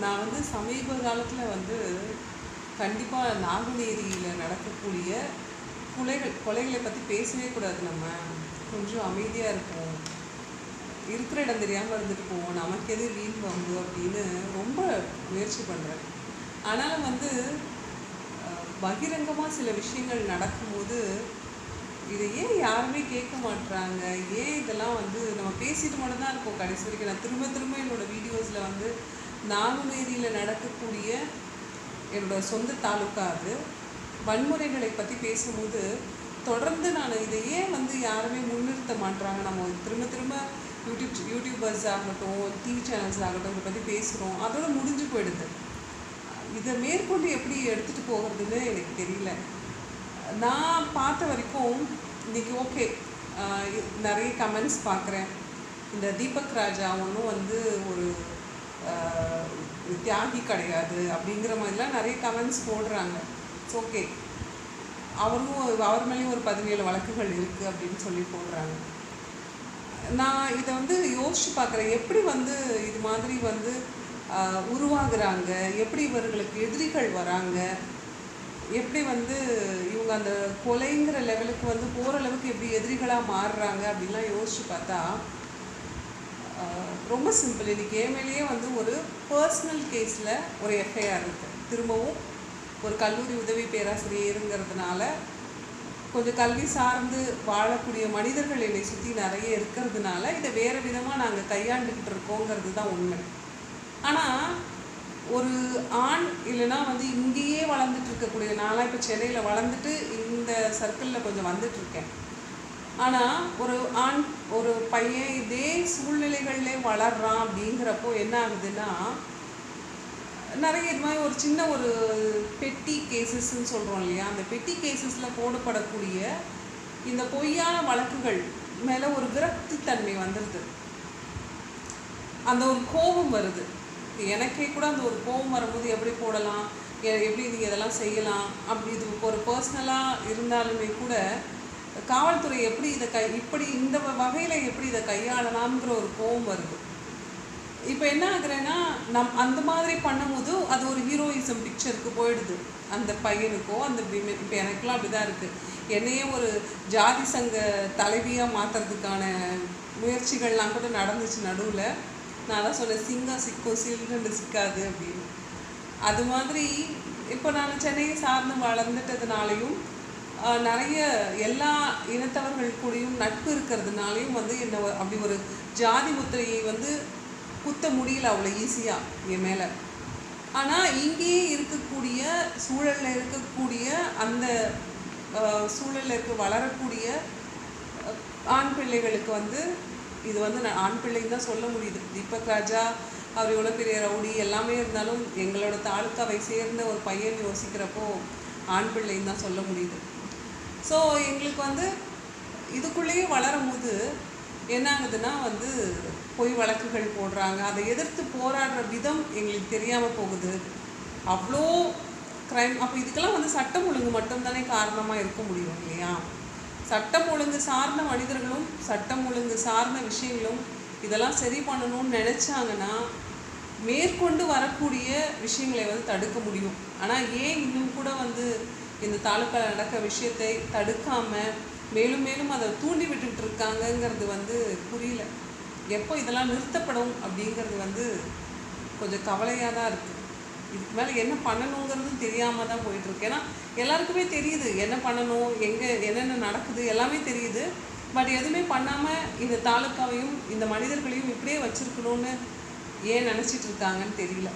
நான் வந்து சமீப காலத்தில் வந்து கண்டிப்பாக நாங்குநேரியில் நடக்கக்கூடிய கொலைகள் கொலைகளை பற்றி பேசவே கூடாது நம்ம. கொஞ்சம் அமைதியாக இருப்போம். இருக்கிற இடம் தெரியாமல் இருந்துட்டு போவோம். நமக்கு எது வீண் வம்பு அப்படின்னு ரொம்ப முயற்சி பண்ணுறேன் ஆனாலும் வந்து பகிரங்கமாக சில விஷயங்கள் நடக்கும்போது இதை ஏன் யாருமே கேட்க மாட்றாங்க? ஏன் இதெல்லாம் வந்து நம்ம பேசிட்டு மட்டும்தான் இருக்கோம் கடைசி வரைக்கும்? நான் திரும்ப திரும்ப என்னோடய வீடியோஸில் வந்து நாங்குநேரியில் நடக்கக்கூடிய என்னோட சொந்த தாலுக்கா அது. வன்முறைகளை பற்றி பேசும்போது தொடர்ந்து நான் இதை ஏன் வந்து யாருமே முன்னிறுத்த மாட்றாங்க. நம்ம திரும்ப திரும்ப யூடியூப் யூடியூபர்ஸ் ஆகட்டும் டிவி சேனல்ஸ் ஆகட்டும் இதை பற்றி பேசுகிறோம் அதோட முடிஞ்சு போயிடுது. இதை மேற்கொண்டு எப்படி எடுத்துகிட்டு போகிறதுன்னு எனக்கு தெரியல. நான் பார்த்த வரைக்கும் இன்றைக்கி ஓகே நிறைய கமெண்ட்ஸ் பார்க்குறேன். இந்த தீபக் ராஜா ஒன்றும் வந்து ஒரு தியாகி கிடையாது அப்படிங்கிற மாதிரிலாம் நிறைய கமெண்ட்ஸ் போடுறாங்க. இட்ஸ் ஓகே அவரும் அவர் மேலேயும் ஒரு பதினேழு வழக்குகள் இருக்குது அப்படின்னு சொல்லி போடுறாங்க. நான் இதை வந்து யோசித்து பார்க்குறேன். எப்படி வந்து இது மாதிரி வந்து உருவாகுறாங்க? எப்படி இவர்களுக்கு எதிரிகள் வராங்க? எப்படி வந்து இவங்க அந்த கொலைங்கிற லெவலுக்கு வந்து போகிற அளவுக்கு எப்படி எதிரிகளாக மாறுறாங்க அப்படின்லாம் யோசித்து பார்த்தா ரொம்ப சிம்பிள் இன்னைக்கு ஏமேலேயே வந்து ஒரு பர்சனல் கேஸில் ஒரு எஃப்ஐஆர் இருக்குது திரும்பவும் ஒரு கல்லூரி உதவி பேராசிரியருங்கிறதுனால கொஞ்சம் கல்வி சார்ந்து வாழக்கூடிய மனிதர்கள் என்னை சுற்றி நிறைய இருக்கிறதுனால இதை வேறு விதமாக நாங்கள் கையாண்டுக்கிட்டு இருக்கோங்கிறது தான் உண்மை. ஆனால் ஒரு ஆண் இல்லைன்னா வந்து இங்கேயே வளர்ந்துட்டு இருக்கக்கூடிய நான்லாம் இப்போ சென்னையில் வளர்ந்துட்டு இந்த சர்க்கிளில் கொஞ்சம் வந்துட்டுருக்கேன் ஆனால் ஒரு ஆண் ஒரு பையன் இதே சூழ்நிலைகள்லே வளர்றான் அப்படிங்கிறப்போ என்ன ஆகுதுன்னா நிறைய இது மாதிரி ஒரு சின்ன ஒரு பெட்டி கேசஸ்ன்னு சொல்கிறோம் இல்லையா? அந்த பெட்டி கேசஸில் போடப்படக்கூடிய இந்த பொய்யான வழக்குகள் மேலே ஒரு விரக்தித்தன்மை வந்துடுது அந்த ஒரு கோபம் வருது. எனக்கே கூட அந்த ஒரு கோபம் வரும்போது எப்படி போடலாம்? எ- எப்படி இது இதெல்லாம் செய்யலாம்? அப்படி இது ஒரு பர்சனலாக இருந்தாலுமே கூட காவல்துறை எப்படி இதை கை இப்படி இந்த வகையில் எப்படி இதை கையாளலாம்ங்கிற ஒரு கோவம் வருது. இப்போ என்ன ஆகுறேன்னா நம் அந்த மாதிரி பண்ணும்போது அது ஒரு ஹீரோயிசம் பிக்சருக்கு போயிடுது. அந்த பையனுக்கோ அந்த விமன் இப்போ எனக்குலாம் அப்படிதான் இருக்குது என்னையே ஒரு ஜாதி சங்க தலைவியாக மாற்றுறதுக்கான முயற்சிகள்லாம் கூட நடந்துச்சு நடுவில். நான் அதான் சொன்னேன் சிங்கம் சிக்கும் சில்லுன்னு சிக்காது அப்படின்னு. அது மாதிரி இப்போ நான் சென்னையை சார்ந்து வளர்ந்துட்டதுனாலையும் நிறைய எல்லா இனத்தவர்கள் கூடயும் நட்பு இருக்கிறதுனாலையும் வந்து என்ன அப்படி ஒரு ஜாதி முத்திரையை வந்து குத்த முடியல அவ்வளோ ஈஸியாக என் மேலே. ஆனால் இங்கேயே இருக்கக்கூடிய சூழலில் இருக்கக்கூடிய அந்த சூழலில் இருக்க வளரக்கூடிய ஆண் பிள்ளைகளுக்கு வந்து இது வந்து நான் ஆண் பிள்ளைன்னு தான் சொல்ல முடியுது. தீபக் ராஜா அவர் எவ்வளோ பெரிய ரவுடி எல்லாமே இருந்தாலும் எங்களோட தாலுக்காவை சேர்ந்த ஒரு பையன் யோசிக்கிறப்போ ஆண் பிள்ளைன்னு தான் சொல்ல முடியுது. ஸோ எங்களுக்கு வந்து இதுக்குள்ளேயே வளரும் போது என்ன ஆகுதுன்னா வந்து பொய் வழக்குகள் போடுறாங்க. அதை எதிர்த்து போராடுற விதம் எங்களுக்கு தெரியாமல் போகுது. அவ்வளோ க்ரைம் அப்போ இதுக்கெல்லாம் வந்து சட்டம் ஒழுங்கு மட்டும்தானே காரணமாக இருக்க முடியும் இல்லையா? சட்டம் ஒழுங்கு சார்ந்த மனிதர்களும் சட்டம் ஒழுங்கு சார்ந்த விஷயங்களும் இதெல்லாம் சரி பண்ணணும்னு நினச்சாங்கன்னா மேற்கொண்டு வரக்கூடிய விஷயங்களை வந்து தடுக்க முடியும். ஆனால் ஏன் இன்னும் கூட வந்து இந்த தாலுக்காவில் நடக்க விஷயத்தை தடுக்காமல் மேலும் மேலும் அதை தூண்டி விட்டுட்டு இருக்காங்கங்கிறது வந்து புரியல. எப்போ இதெல்லாம் நிறுத்தப்படும் அப்படிங்கிறது வந்து கொஞ்சம் கவலையாக தான் இருக்குது இதுக்கு மேலே என்ன பண்ணணுங்கிறதும் தெரியாமல் தான் போயிட்டுருக்கு ஏன்னா எல்லாருக்குமே தெரியுது என்ன பண்ணணும் எங்கே என்னென்ன நடக்குது எல்லாமே தெரியுது. பட் எதுவுமே பண்ணாமல் இந்த தாலுக்காவையும் இந்த மனிதர்களையும் இப்படியே வச்சுருக்கணும்னு ஏன் நினச்சிட்டு இருக்காங்கன்னு தெரியல.